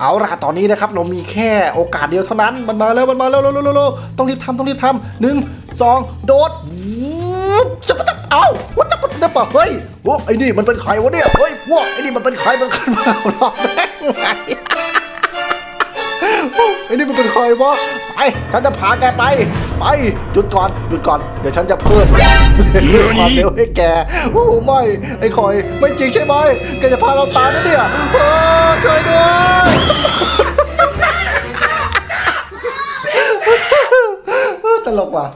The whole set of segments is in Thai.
เอาล่ะตอนนี้นะครับเรามีแค่โอกาสเดียวเท่านั้น มันมาแล้วมันมาแล้วเร็วเร็วต้องรีบทำต้องรีบทำหนึ่งสองโดดวูบจับจับเอาวัดจับจับปะเฮ้ยโอ้ไอ้นี่มันเป็นใครวะเนี่ยเฮ้ยพวกไอ้นี่มันเป็นใครมันขึ้นมาหรอได้ไง ไอ้นี่มันเป็นใครวะไปฉันจะพาแกไป ไปหยุดก่อนหยุดก่อนเดี๋ยวฉันจะเพิ่มความเร็วให้แกโอ้ไม่ไอ้คอยไม่จริงใช่ไหมแกจะพาเราตายนะเนี่ยเออช่วยด้วยตลกว่ะ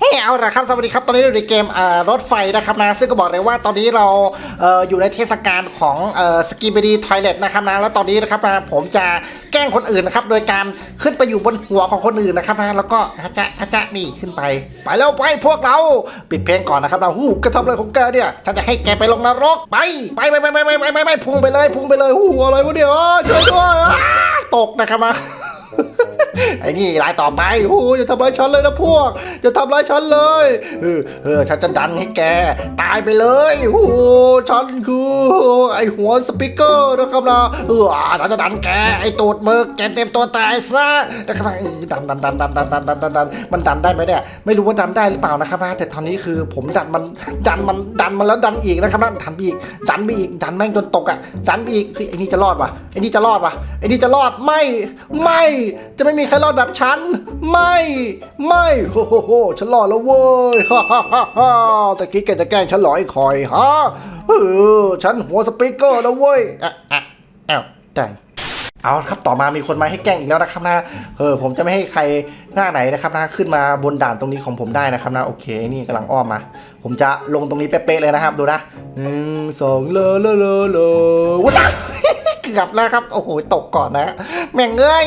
เฮ้ยเอาละครับสวัสดีครับตอนนี้เราอยู่ในเกมเอ่อรถไฟนะครับนะซึ่งก็บอกเลยว่าตอนนี้เราเอ่ออยู่ในเทศกาลของเอ่อสกีบดีทอยเลตนะครับนะแล้วตอนนี้นะครับนะผมจะ แกล้งคนอื่นนะครับ โดยการขึ้นไปอยู่บนหัวของคนอื่นนะครับนะแล้วก็อาจะอาจะนี่ขึ้นไป ไปแล้วไปพวกเรา ปิดเพลงก่อนนะครับเราหูกระทำอะไรของแกเนี่ยฉันจะให้แกไปลงนรกไปไปไปไปไปไปไปไปพุ่งไปเลยพุ่งไปเลยหูอะไรวะเนี่ยช่วยด้วยตกนะครับนะ ไอ้นี่รายต่อไปโอ้โหอย่าทำร้ายฉันเลยนะพวกอย่าทำร้ายฉันเลยเออเออฉันจะดันให้แกตายไปเลยโอ้ฉันคือไอ้หัวสปิเกอร์นะครับนะเออฉันจะดันแกไอ้ตูดมึกแกเต็มตัวตายซะนะครับดันดันดันดันดันดันดันดันดันมันดันได้ไหมเนี่ยไม่รู้ว่าดันได้หรือเปล่านะครับนะแต่ตอนนี้คือผมดันมันดันมันดันมันแล้วดันอีกนะครับนะดันไปอีกดันไปอีกดันแม่งจนตกอะดันไปอีกเฮ้ยไอ้นี่จะรอดวะไอ้นี่จะรอดวะไอ้นี่จะรอดไม่ไม่จะไม่มีใครรอดแบบฉัน ไม่ ไม่โฮโฮโฮฉันรอดแล้วเว้ยฮ่าฮ่าฮ่าฮ่าตะกี้แกจะแกล้งฉันหรอไอ้คอยฮะเออฉันหัวสปีกเกอร์แล้วเว้ยอะอะอ้าวได้เอาครับต่อมามีคนมาให้แกล้งอีกแล้วนะครับนะเออผมจะไม่ให้ใครหน้าไหนนะครับนะขึ้นมาบนด่านตรงนี้ของผมได้นะครับนะโอเคนี่กำลังอ้อมมา ผมจะลงตรงนี้เป๊ะๆเลยนะครับ ดูนะหนึ่งสองเลอเลอเลอเลอวุ้ยเกือบแล้วครับ โอ้โหตกก่อนนะ แม่งเอ้ย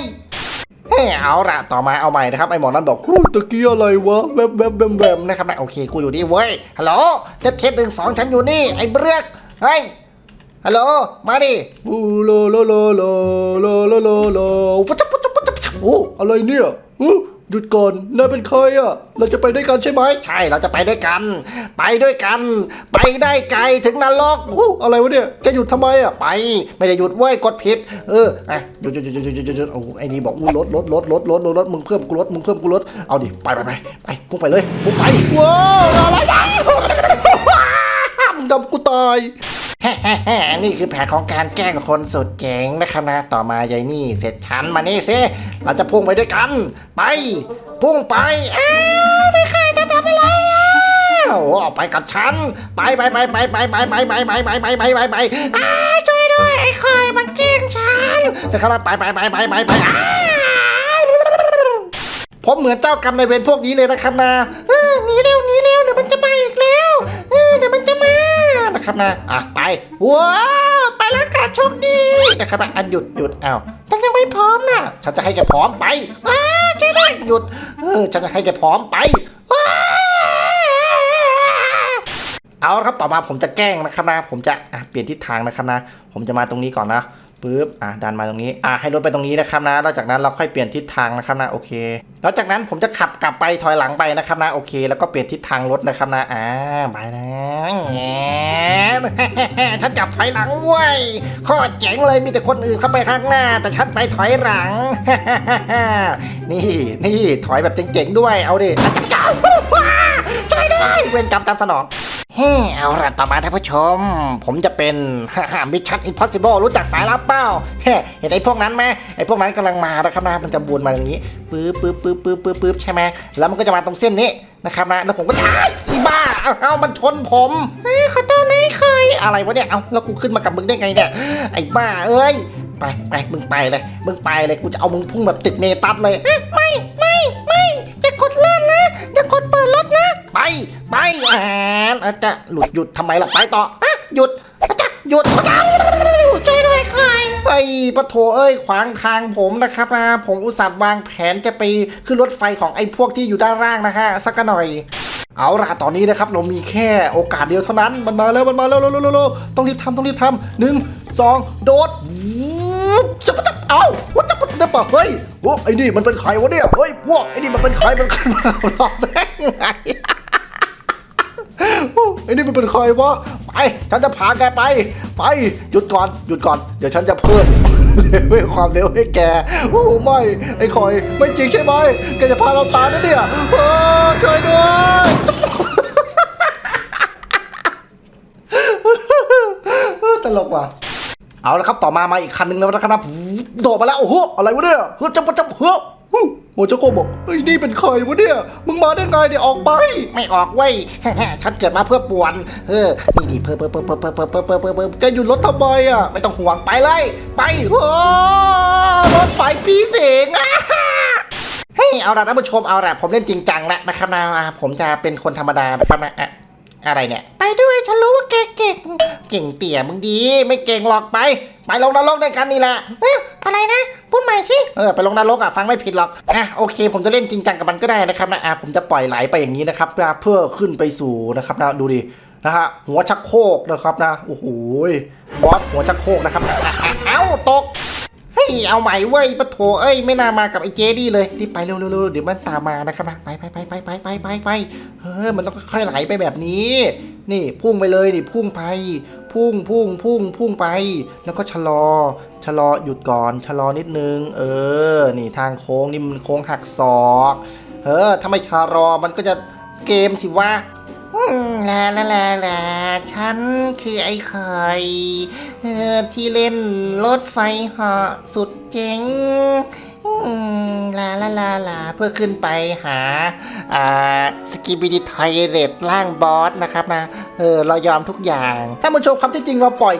เฮ้ยเอาละต่อมาเอาใหม่นะครับไอหมอนั่นบอกอู้ตะกี้อะไรวะแวบแวบแวบแวบนะครับนะโอเคกูอยู่นี่เว้ยฮัลโหลเท็ดเท็ดหนึ่งสองฉันอยู่นี่ไอ้เบือกเฮ้ยฮัลโหลมาดิบูโลโลโลโลโลโลโลโลปุ๊บปุ๊บปุ๊บปุ๊บปุ๊บโอ้อะไรเนี่ยอู้ หยุดก่อนนายเป็นใครอะ เราจะไปด้วยกันใช่ไหม ใช่ เราจะไปด้วยกัน ไปด้วยกัน ไปได้ไกลถึงนรกอู้อะไรวะเนี่ย แกหยุดทำไมอะ ไป ไม่ได้หยุดเว้ยกดผิด เอออะหยุดหยุดหยุดหยุดหยุดหยุดหยุดโอ้โหไอ้นี่บอกอู้รถรถรถรถรถรถรถมึงเพิ่มกูรถมึงเพิ่มกูรถเอาดิ ไปไปไปไปพุ่งไปเลยพุ่งไปว้าวอะไรนะมึงดำกูตาย นี่คือแผนของการแกล้งคนสุดเจ๋งนะครับนะต่อมายายนี่ เสร็จฉันมานี่สิเราจะพุ่งไปด้วยกัน ไป พุ่งไปอ้าวใครจะทำอะไรโอ้ออกไปกับฉันไปไปไปไปไปไปไปไปไปไปไปไปไปไปอ้าช่วยด้วยไอ้คอยมันแกล้งฉันนะครับไปไปไปไปไปไปผมเหมือนเจ้ากรรมในายเวรพวกนี้เลยนะครับนะเออหนีเร็วหนีเร็วเดี๋ยวมันจะมาอีกแล้วเดี๋ยวมัน นะครับนะอะไปว้าวไปแล้วค่ะโชคดีนะครับนะอันหยุดหยุดอ้าวฉันยังไม่พร้อมนะฉันจะให้แกพร้อมไปอ้าช่วยด้วยหยุดเออฉันจะให้แกพร้อมไปว้าเอาละครับต่อมาผมจะแกล้งนะครับนะผมจะอะเปลี่ยนทิศทางนะครับนะ ผมจะมาตรงนี้ก่อนนะ ปึ๊บอะดันมาตรงนี้อะให้รถไปตรงนี้นะครับนะแล้วจากนั้นเราค่อยเปลี่ยนทิศทางนะครับนะโอเคแล้วจากนั้นผมจะขับกลับไปถอยหลังไปนะครับนะโอเค แล้วก็เปลี่ยนทิศทางรถนะครับนะอ่าไปแล้วแหมฉันจับถอยหลังเว้ยโคตรเจ๋งเลยมีแต่คนอื่นเข้าไปข้างหน้า แต่ฉันไปถอยหลังนี่นี่ถอยแบบเจ๋งๆด้วยเอาดิอะจับจ้าช่วยด้วยเวรกรรมตามสนอง เฮ้เอาละต่อมาท่านผู้ชม ผมจะเป็นมิชชั่นอิ p พอสิเบิลรู้จักสายลับเปล่าเฮ้เห็นไอ้พวกนั้นไหมไอ้พวกนั้นกำลังมานะครับนะมันจะวนมาอย่างนี้ปื๊บปื๊บปื๊บปื๊บปื๊บปื๊บใช่ไหมแล้วมันก็จะมาตรงเส้นนี้นะครับนะแล้วผมก็อ้ายอีบ้าเอาเอามันชนผมเฮ้ยขอโทษนะไอ้เคยอะไรวะเนี่ยเอาแล้วกูขึ้นมากับมึงได้ไงเนี่ยไอ้บ้าเอ้ยไปไปมึงไปเลยมึงไปเลยกูจะเอามึงพุ่งแบบติดเนตัสเลยไม่ไม่ไม่อย่ากดเลื่อนนะอย่ากดเปิดรถนะ ไปไปอ่านอาจจะหลุดหยุดทำไมล่ะไปต่ออะหยุดอาจจะหยุดอาจจะช่วยด้วยใครไปปะโถเอ้ยขวางทางผมนะครับนะผมอุตส่าห์วางแผนจะไปขึ้นรถไฟของไอ้พวกที่อยู่ด้านล่างนะฮะสักหน่อยเอาล่ะตอนนี้นะครับเรามีแค่โอกาสเดียวเท่านั้น มันมาแล้วมันมาแล้วเร็วเร็วเร็วเร็วต้องรีบทำต้องรีบทำหนึ่งสองโดดวูบจับจับเอาวัดจับจับปะเฮ้ยโอ้ไอ้นี่มันเป็นใครวะเนี่ยเฮ้ยพวกไอ้นี่มันเป็นใครมันขึ้นมาหลอกได้ไงโอ้ ไอ้นี่มันเป็นใครวะไปฉันจะพาแกไป ไปหยุดก่อนหยุดก่อน เดี๋ยวฉันจะเพิ่มเพิ่มความเร็วให้แกโอ้ไม่ไอ้คอยไม่จริงใช่ไหมแกจะพาเราตายนะเนี่ยโอ้ช่วยด้วยตลกว่ะเอาละครับต่อมามาอีกคันหนึ่งแล้วนะครับนะโดดมาแล้วโอ้โหอะไรวะเนี่ยเฮ้ยจับจับเฮ้ย โอ้เจ้าโกบอกเฮ้ยนี่เป็นใครวะเนี่ย มึงมาได้ไงเดี๋ยวออกไป ไม่ออกเว้ย ฉันเกิดมาเพื่อป่วน เออ นี่นี่เพิ่มเพิ่มเพิ่มเพิ่มเพิ่มเพิ่มเพิ่มเพิ่มเพิ่มเพิ่มแกหยุดรถทำไมอะ ไม่ต้องห่วงไปเลย ไปโอ้รถไฟพีเสงอะ เฮ้ยเอาละท่านผู้ชมเอาละผมเล่นจริงจังแล้วนะครับนะผมจะเป็นคนธรรมดานะครับนะ อะไรเนี่ย ไปด้วยฉันรู้ว่าแกเก่งเก่งเตี่ยมึงดี ไม่เก่งหรอกไป ไปลงนรกด้วยกันนี่แหละเอ๊ะอะไรนะพูดใหม่สิเออไปลงนรกอะฟังไม่ผิดหรอกอะโอเค ผมจะเล่นจริงจังกับมันก็ได้นะครับนะอะผมจะปล่อยไหลไปอย่างนี้นะครับเพื่อขึ้นไปสู่นะครับนะดูดินะฮะหัวชักโครกนะครับนะโอ้โหบอสหัวชักโคกนะครับเอ้าตกเฮ้ยเอาใหม่เว้ยปะโถเอ้ยไม่น่ามากับไอ้เจดี้เลยที่ไปเร็วๆเดี๋ยวมันตามมานะครับนะไปไปไปไปไปไปไป เฮ้ยมันต้องค่อยไหลไปแบบนี้ นี่พุ่งไปเลยนี่พุ่งไป พุ่งพุ่งพุ่งพุ่งไป แล้วก็ชะลอ ชะลอหยุดก่อน ชะลอนิดนึง เออ นี่ทางโค้งนี่มันโค้งหักศอกเออถ้าไม่ชะลอมันก็จะเกมสิวะแลาลาลาลาฉันคือไอ้ไข่เออที่เล่นรถไฟเหาะสุดเจ๋ง ลาลาลาลาเพื่อขึ้นไปหาสกิบิดิทอยเรตล่างบอสนะครับนะเออเรายอมทุกอย่าง ถ้ามันโชว์ความที่จริงเราปล่อย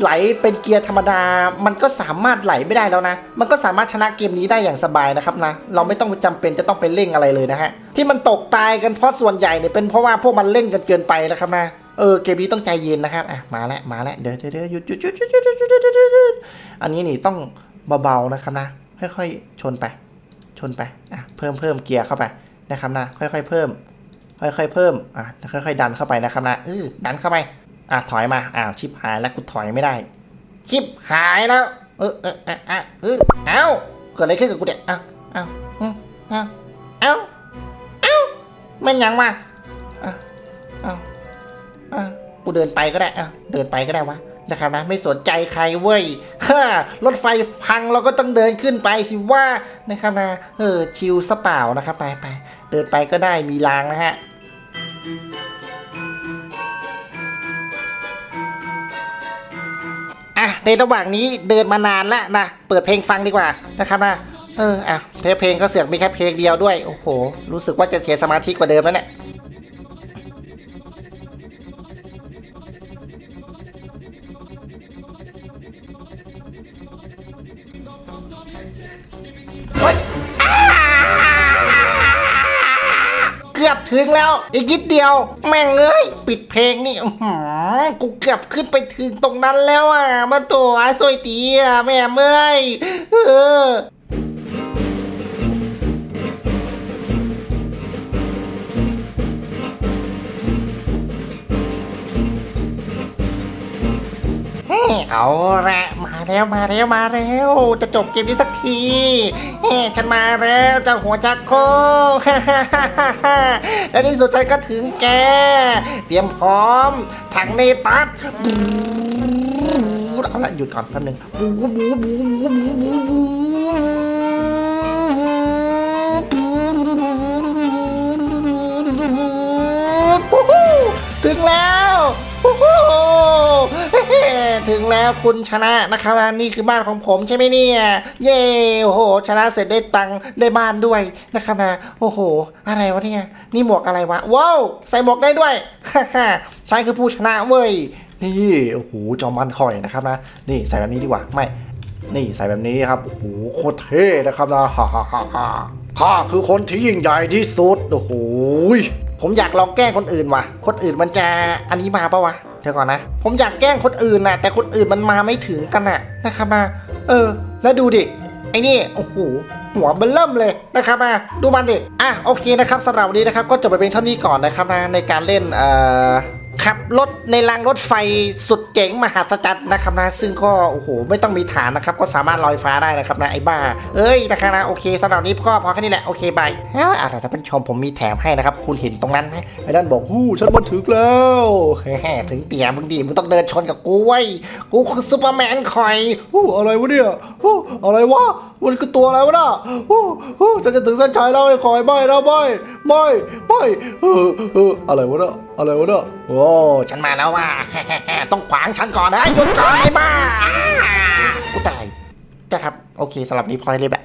ไหลเป็นเกียร์ธรรมดา มันก็สามารถไหลไม่ได้แล้วนะ มันก็สามารถชนะเกมนี้ได้อย่างสบายนะครับนะ เราไม่ต้องจำเป็นจะต้องไปเร่งอะไรเลยนะฮะ ที่มันตกตายกันเพราะส่วนใหญ่เนี่ยเป็นเพราะว่าพวกมันเร่งกันเกินไปนะครับนะ เออเกมนี้ต้องใจเย็นนะครับ อะมาแล้วมาแล้วเดี๋ยวเดี๋ยวหยุดหยุดหยุดหยุดหยุดหยุดหยุดหยุดหยุดหยุดอันนี้นี่ต้องเบาๆนะครับนะ ค่อยๆ ชนไป ชนไป อะ เพิ่มเพิ่มเกียร์เข้าไปนะครับนะ ค่อยๆ เพิ่ม ค่อยๆ เพิ่ม อะ ค่อยๆ ดันเข้าไปนะครับนะเออดันเข้าไป อะ ถอยมา อ้าว ชิปหายแล้วกูถอยไม่ได้ ชิปหายแล้ว เออเออเออเออเออเอ้า เกิดอะไรขึ้นกับกูเนี่ยเอ้าเอ้าเอ้าเอ้าเอ้ามันยังมาเอ้าเอ้าเอ้ากูเดินไปก็ได้เอ้าเดินไปก็ได้วะ นะครับนะไม่สนใจใครเว้ยฮ่ารถไฟพังเราก็ต้องเดินขึ้นไปสิว่านะครับนะเออชิลสเปล่านะครับไปไปเดินไปก็ได้มีรางนะฮะอะในระหว่างนี้เดินมานานแล้วนะเปิดเพลงฟังดีกว่านะครับนะเอออะเพลงก็เสียงมีแค่เพลงเดียวด้วยโอ้โหรู้สึกว่าจะเสียสมาธิกว่าเดิมแล้วเนี่ย อบถึงแล้ว อีกนิดเดียว แม่งเอ้ยปิดเพลงนี่อื้อหือกูเกือบขึ้นไปถึงตรงนั้นแล้วอะมาตัวไอ้ซวยตีอะแม่เมื่อยเออ เอาละมาแล้วมาแล้วมาแล้ว จะจบเกมนี้สักทีเฮ้ฉันมาแล้วจะหัวจักโคฮ่และนี่สุดฉันก็ถึงแก เตรียมพร้อม ถังเนตัดเอาละหยุดก่อนแป๊บนึงบูบูบูบูบูบูบูถึงแล้ว ถึงแล้วคุณชนะนะครับนี่คือบ้านของผมใช่ไหมเนี่ย เย่โอ้โห ชนะเสร็จได้ตังค์ได้บ้านด้วยนะครับนะโอ้โห อะไรวะเนี่ยนี่หมวกอะไรวะว้าวใส่หมวกได้ด้วยฮ่าฮ่าฉันคือผู้ชนะเว้ยนี่โอ้โหจอมันคอยนะครับนะนี่ใส่แบบนี้ดีกว่าไม่ นี่ใส่แบบนี้ครับโอ้โหโคตรเท่นะครับนะฮ่าฮ่าฮ่าฮ่าข้าคือคนที่ยิ่งใหญ่ที่สุดโอ้โหผมอยากลองแกล้งคนอื่นว่ะ คนอื่นมันจะอันนี้มาปะวะ ดี๋ยวก่อนนะ ผมอยากแกล้งคนอื่นน่ะแต่คนอื่นมันมาไม่ถึงกันน่ะนะครับมา เออ แล้วดูดิ ไอ้นี่โอ้โหหัวเบิ่มเลยนะครับมาดูมันดิอะโอเคนะครับสำหรับวันนี้นะครับก็จบไปเป็นเท่านี้ก่อนนะครับนะในการเล่นเอ่อ ขับรถในรางรถไฟสุดเจ๋งมหัศจรรย์นะครับนะซึ่งก็โอ้โหไม่ต้องมีฐานนะครับ ก็สามารถลอยฟ้าได้นะครับนะไอ้บ้า เอ้ยนะครับนะโอเคสำหรับนี้ก็พอแค่นี้แหละโอเคบายเอ้าอะไรท่านผู้ชมผมมีแถมให้นะครับ คุณเห็นตรงนั้นไหมไอ้ด้านบอกฮู้ฉันมาถึงแล้วแฮ่ถึงเตี่ยมึงดีมึงต้องเดินชนกับกูไว้กูคือซูเปอร์แมนคอยฮู้อะไรวะเนี่ยฮู้อะไรวะมันคือตัวอะไรวะน่ะฮู้ฮู้ฉันจะถึงเส้นชัยแล้วไอ้คอยไม่นะไม่ไม่ไม่เออเอออะไรวะเนี่ย อะไรวะเนี่ยโอ้ฉันมาแล้วว่า ต้องขวางฉันก่อนนะหยุดก่อนไอ้บ้ากูตายนะครับ โอเคสำหรับนี้พอยเลยแบบ